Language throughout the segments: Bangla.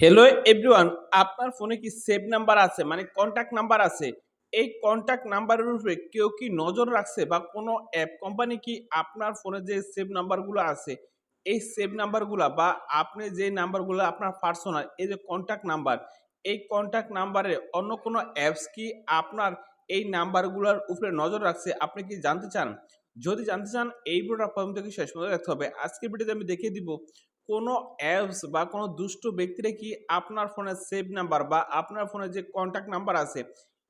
হ্যালো এভরিওয়ান আপনার ফোনে কি সেভ নাম্বার আছে? মানে কন্ট্যাক্ট নাম্বার আছে? এই কন্ট্যাক্ট নাম্বারের উপরে কেউ কি নজর রাখছে? বা কোনো অ্যাপ কোম্পানি কি আপনার ফোনে যে সেভ নাম্বারগুলো আছে, এই সেভ নাম্বারগুলো বা আপনি যে নাম্বারগুলো আপনার পার্সোনাল এই যে কন্ট্যাক্ট নাম্বার এই কন্ট্যাক্ট নাম্বারে অন্য কোনো অ্যাপস কি আপনার এই নাম্বারগুলোর উপরে নজর রাখছে? আপনি কি জানতে চান? যদি জানতে চান, এই ভিডিওটা প্রথম থেকে শেষ পর্যন্ত দেখতে হবে। আজকের ভিডিওতে আমি দেখিয়ে দিব, কোনো অ্যাপস বা কোনো দুষ্ট ব্যক্তিরা কি আপনার ফোনের সেভ নাম্বার বা আপনার ফোনের যে কন্ট্যাক্ট নাম্বার আছে,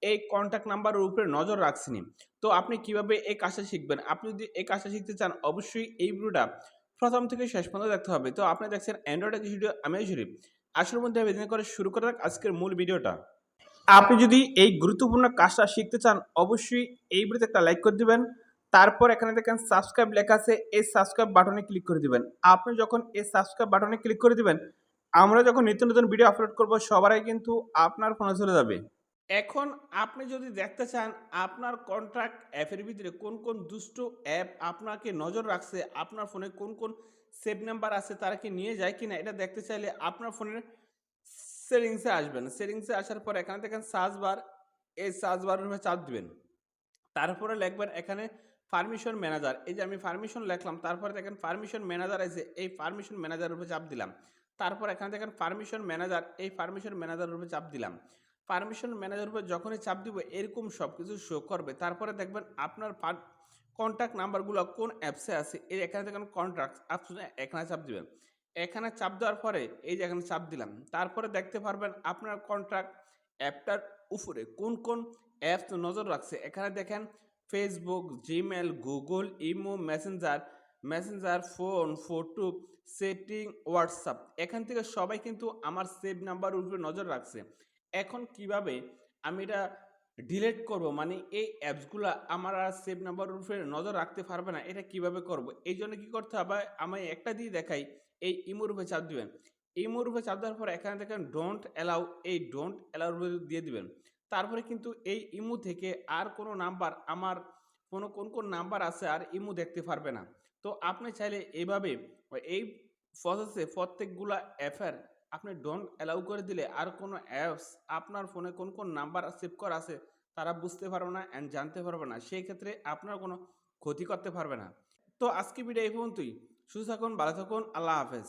এই কন্ট্যাক্ট নাম্বারের উপরে নজর রাখছেনি তো আপনি কীভাবে এই কাজটা শিখবেন? আপনি যদি এই কাজটা শিখতে চান, অবশ্যই এই ভিডিওটা প্রথম থেকে শেষ পর্যন্ত দেখতে হবে। তো আপনি দেখছেন অ্যান্ড্রয়েড ভিডিও আমি শরীফ আসলে মধ্যে বেদিন করে শুরু করা আজকের মূল ভিডিওটা আপনি যদি এই গুরুত্বপূর্ণ কাজটা শিখতে চান, অবশ্যই এই ভিডিওতে একটা লাইক করে দিবেন। তারপর এখানে দেখেন সাবস্ক্রাইব লেখা আছে, এই সাবস্ক্রাইব বাটনে ক্লিক করে দিবেন। আপনি যখন এই সাবস্ক্রাইব বাটনে ক্লিক করে দিবেন, আমরা যখন নিত্য নতুন ভিডিও আপলোড করব, সবার আগে কিন্তু আপনার ফোনে চলে যাবে। এখন আপনি যদি দেখতে চান, আপনার কন্ট্রাক্ট অ্যাপের ভিতরে কোন কোন দুষ্ট অ্যাপ আপনাকে নজর রাখছে, আপনার ফোনে কোন কোন সেভ নাম্বার আছে, তারা কি নিয়ে যায় কিনা, এটা দেখতে চাইলে আপনার ফোনের সেটিংসে আসবেন। সেটিংসে আসার পর এখানে দেখেন সার্চ বার এই সার্চ বারের চাপ দিবেন। তারপরে লিখবেন এখানে পারমিশন ম্যানেজার এই যে আমি পারমিশন লিখলাম, তারপরে দেখেন পারমিশন ম্যানেজার আছে এই পারমিশন ম্যানেজারের উপরে চাপ দিলাম। তারপর এখানে দেখেন পারমিশন ম্যানেজার এই পারমিশন ম্যানেজারের উপরে চাপ দিলাম। পারমিশন ম্যানেজার উপরে যখনই চাপ দিব, এরকম সব কিছু শো করবে। তারপরে দেখবেন আপনার কন্ট্যাক্ট নাম্বারগুলো কোন অ্যাপসে আছে, এই এখানে দেখেন কন্ট্রাক্ট অপশনে এখানে চাপ দিবেন। এখানে চাপ দেওয়ার পরে, এই যে এখানে চাপ দিলাম। তারপরে দেখতে পারবেন আপনার কন্ট্রাক্ট অ্যাপটার উপরে কোন কোন অ্যাপস নজর রাখছে? এখানে দেখেন Facebook Gmail Google imo Messenger Messenger phone photo setting WhatsApp এখান থেকে সবাই কিন্তু আমার সেভ নাম্বার উপরে নজর রাখছে। এখন কীভাবে আমি এটা ডিলিট করব? মানে এই অ্যাপসগুলো আমার আর সেভ নাম্বার উপরে নজর রাখতে পারবে না। এটা কীভাবে করব? এই জন্য কী করতে হবে? আমি একটা দিয়ে দেখাই। এই ইমোর উপরে চাপ দিবেন। ইমোর উপরে চাপ দেওয়ার পর এখানে দেখেন ডোন্ট অ্যালাউ এই ডোন্ট অ্যালাউর দিয়ে দিবেন। তারপরে কিন্তু এই ইমু থেকে আর কোনো নাম্বার আমার কোনো, কোন কোন নাম্বার আছে আর ইমু দেখতে পারবে না। তো আপনি চাইলে এইভাবে এই প্রসেসে প্রত্যেকগুলা অ্যাপের আপনি ডোন্ট অ্যালাউ করে দিলে আর কোনো অ্যাপস আপনার ফোনে কোন কোন নাম্বার সেভ করা আছে তারা বুঝতে পারবে না অ্যান্ড জানতে পারবে না। সেই ক্ষেত্রে আপনার কোনো ক্ষতি করতে পারবে না। তো আজকে ভিডিও এই পর্যন্তই। সুস্থ থাকুন, ভালো থাকুন, আল্লাহ হাফেজ।